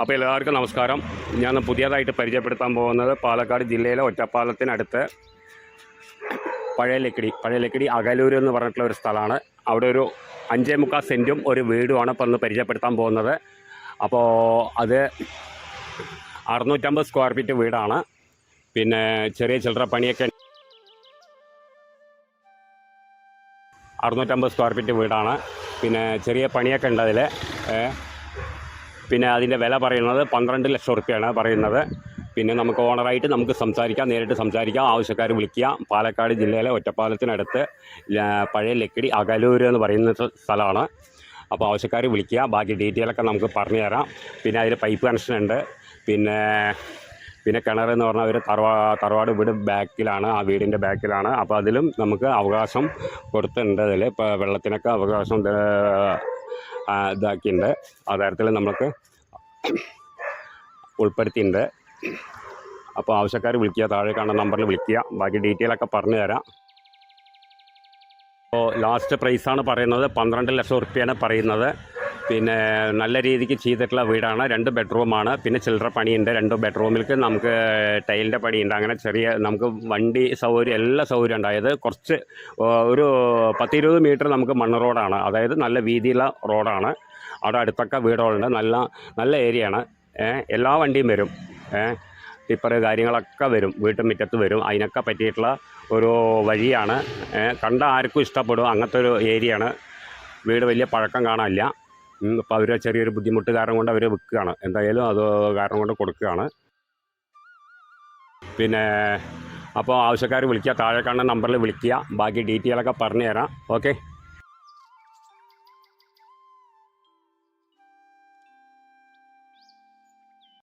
അപ്പോൾ എല്ലാവർക്കും നമസ്കാരം. ഞാൻ പുതിയതായിട്ട് പരിചയപ്പെടുത്താൻ പോകുന്നത് പാലക്കാട് ജില്ലയിലെ ഒറ്റപ്പാലത്തിനടുത്ത് പഴയ ലക്കിടി പഴയ ലക്കിടി അകലൂർ എന്ന് പറഞ്ഞിട്ടുള്ള ഒരു സ്ഥലമാണ്. അവിടെ ഒരു അഞ്ചേ മുക്കാൽ സെന്റും ഒരു വീടുമാണ് ഇപ്പോൾ ഒന്ന് പരിചയപ്പെടുത്താൻ പോകുന്നത്. അപ്പോൾ അത് അറുന്നൂറ്റമ്പത് സ്ക്വയർ ഫീറ്റ് വീടാണ്. പിന്നെ ചെറിയ ചില്ലറ പണിയൊക്കെ അറുന്നൂറ്റമ്പത് സ്ക്വയർ ഫീറ്റ് വീടാണ്. പിന്നെ ചെറിയ പണിയൊക്കെ ഉണ്ട് അതിൽ. പിന്നെ അതിന്റെ വില പറയുന്നത് പന്ത്രണ്ട് ലക്ഷം റുപ്യയാണ് പറയുന്നത്. പിന്നെ നമുക്ക് ഓണറായിട്ട് നമുക്ക് സംസാരിക്കാം നേരിട്ട് സംസാരിക്കാം ആവശ്യക്കാർ വിളിക്കുക. പാലക്കാട് ജില്ലയിലെ ഒറ്റപ്പാലത്തിനടുത്ത് പഴയ ലക്കിടി അകലൂർ എന്ന് പറയുന്ന സ്ഥലമാണ്. അപ്പോൾ ആവശ്യക്കാർ വിളിക്കുക ബാക്കി ഡീറ്റെയിലൊക്കെ നമുക്ക് പറഞ്ഞു തരാം. പിന്നെ അതിൽ പൈപ്പ് കണക്ഷൻ ഉണ്ട്. പിന്നെ പിന്നെ കിണർ എന്ന് പറഞ്ഞാൽ ഒരു തറവാ തറവാട് വീട് ബാക്കിലാണ് ആ വീടിന്റെ ബാക്കിലാണ്. അപ്പോൾ അതിലും നമുക്ക് അവകാശം കൊടുത്തിട്ടുണ്ട്. അതിൽ ഇപ്പോൾ വെള്ളത്തിനൊക്കെ അവകാശം ഇതാക്കിയിട്ടുണ്ട്. ആ തരത്തിൽ നമുക്ക് ഉൾപ്പെടുത്തിയിട്ടുണ്ട്. അപ്പോൾ ആവശ്യക്കാർ വിളിക്കുക താഴെ കാണുന്ന നമ്പറിൽ വിളിക്കുക. ബാക്കി ഡീറ്റെയിലൊക്കെ പറഞ്ഞു തരാം. അപ്പോൾ ലാസ്റ്റ് പ്രൈസാണ് പറയുന്നത്. പന്ത്രണ്ട് ലക്ഷം റുപ്യാണ് പറയുന്നത്. പിന്നെ നല്ല രീതിക്ക് ചെയ്തിട്ടുള്ള വീടാണ്. രണ്ട് ബെഡ്റൂമാണ്. പിന്നെ ചില്ലറ പണിയുണ്ട്. രണ്ട് ബെഡ്റൂമിലേക്ക് നമുക്ക് ടൈലിന്റെ പണിയുണ്ട്. അങ്ങനെ ചെറിയ നമുക്ക് വണ്ടി സൗകര്യം എല്ലാ സൗകര്യം ഉണ്ടായത് കുറച്ച് ഒരു പത്തിരുപത് മീറ്റർ നമുക്ക് മണ്ണ് റോഡാണ്. അതായത് നല്ല വീതിയുള്ള റോഡാണ്. അവിടെ അടുത്തൊക്കെ വീടുകളുണ്ട്. നല്ല നല്ല ഏരിയയാണ്. എല്ലാ വണ്ടിയും വരും. ടിപ്പർ കാര്യങ്ങളൊക്കെ വരും. വീട്ടുമുറ്റത്ത് വരും. അതിനൊക്കെ പറ്റിയിട്ടുള്ള ഒരു വഴിയാണ്. കണ്ട ആർക്കും ഇഷ്ടപ്പെടും. അങ്ങനത്തെ ഒരു ഏരിയയാണ്. വീട് വലിയ പഴക്കം കാണാനില്ല. അപ്പോൾ അവർ ചെറിയൊരു ബുദ്ധിമുട്ട് കാരണം കൊണ്ട് അവർ വിൽക്കുകയാണ്. എന്തായാലും അത് കാരണം കൊണ്ട് കൊടുക്കുകയാണ്. പിന്നെ അപ്പോൾ ആവശ്യക്കാർ വിളിക്കുക താഴെ കാണുന്ന നമ്പറിൽ വിളിക്കുക. ബാക്കി ഡീറ്റെയിലൊക്കെ പറഞ്ഞു തരാം ഓക്കെ?